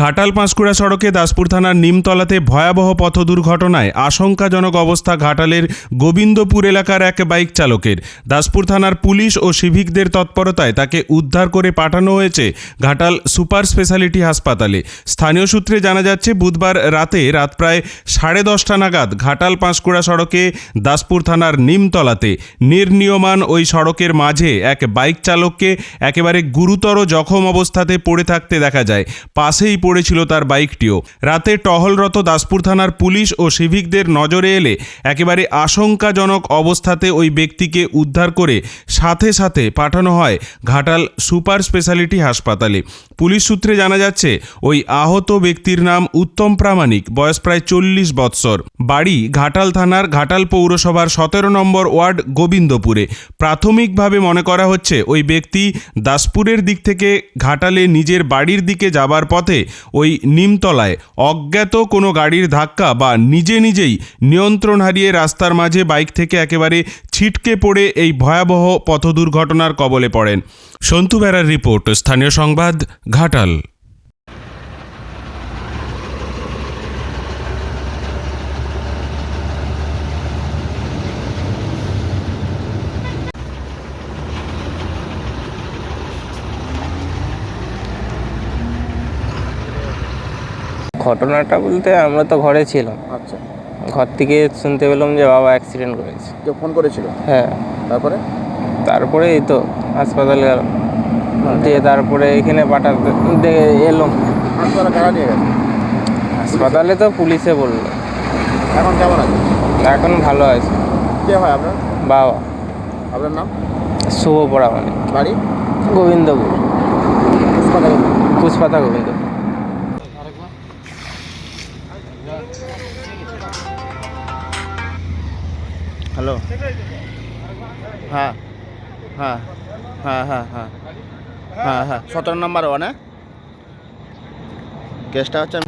ঘাটাল পাঁশকুড়া সড়কে দাসপুর থানার নিমতলাতে ভয়াবহ পথ দুর্ঘটনায় আশঙ্কাজনক অবস্থা ঘাটালের গোবিন্দপুর এলাকার এক বাইক চালকের। দাসপুর থানার পুলিশ ও সিভিকদের তৎপরতায় তাকে উদ্ধার করে পাঠানো হয়েছে ঘাটাল সুপার স্পেশালিটি হাসপাতালে। স্থানীয় সূত্রে জানা যাচ্ছে, বুধবার রাতে রাত প্রায় সাড়ে দশটা নাগাদ ঘাটাল পাঁশকুড়া সড়কে দাসপুর থানার নিমতলাতে নির্নীয়মান ওই সড়কের মাঝে এক বাইক চালককে একেবারে গুরুতর জখম অবস্থাতে পড়ে থাকতে দেখা যায়। পাশেই পড়েছিল তার বাইকটিও। রাতে টহলরত দাসপুর থানার পুলিশ ও সিভিকদের নজরে এলে একেবারে আশঙ্কাজনক অবস্থাতে ওই ব্যক্তিকে উদ্ধার করে সাথে সাথে পাঠানো হয় ঘাটাল সুপার স্পেশালিটি হাসপাতালে। পুলিশ সূত্রে জানা যাচ্ছে, ওই আহত ব্যক্তির নাম উত্তম প্রামাণিক, বয়স প্রায় চল্লিশ বৎসর। বাড়ি ঘাটাল থানার ঘাটাল পৌরসভার সতেরো নম্বর ওয়ার্ড গোবিন্দপুরে। প্রাথমিকভাবে মনে করা হচ্ছে, ওই ব্যক্তি দাসপুরের দিক থেকে ঘাটালে নিজের বাড়ির দিকে যাবার পথে ওই নিমতলায় অজ্ঞাত কোনো গাড়ির ধাক্কা বা নিজে নিজেই নিয়ন্ত্রণ হারিয়ে রাস্তার মাঝে বাইক থেকে একেবারে ছিটকে পড়ে এই ভয়াবহ পথ দুর্ঘটনার কবলে পড়েন। সন্তু বেড়ার রিপোর্ট, স্থানীয় সংবাদ, ঘাটাল। ঘটনাটা বলতে আমরা তো ঘরে ছিলাম। আচ্ছা। ঘর থেকে শুনতে পেলাম যে বাবা অ্যাক্সিডেন্ট করেছে। কেউ ফোন করেছিল? হ্যাঁ। তারপরে? তারপরে এই তো হাসপাতালে গেলাম। দিয়ে তারপরে এখানে পাঠাতে এলাম। হাসপাতালে কারা নিয়ে গেছে? হাসপাতালে তো পুলিশে বলল। এখন কেমন আছে? এখন ভালো আছে। কে হয় আপনার? বাবা। আপনার নাম? শুভ পড়া মানে বাড়ি? গোবিন্দপুর। পুষ্পাতা গোবিন্দ। হ্যালো। হ্যাঁ। হ্যাঁ। হ্যাঁ হ্যাঁ হ্যাঁ। হ্যাঁ হ্যাঁ। সতেরো নম্বর ওয়ানে কেসটা হচ্ছে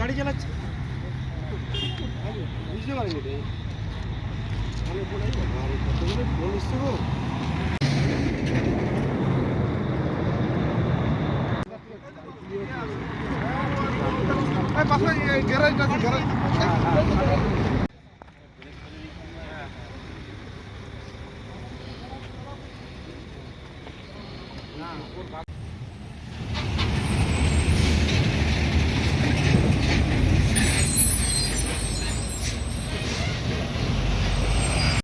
গাড়ি চালাচ্ছে। বুঝতে পারেন এটা ফোন এসছে গো গ্যারেজটা। গ্যারেজ না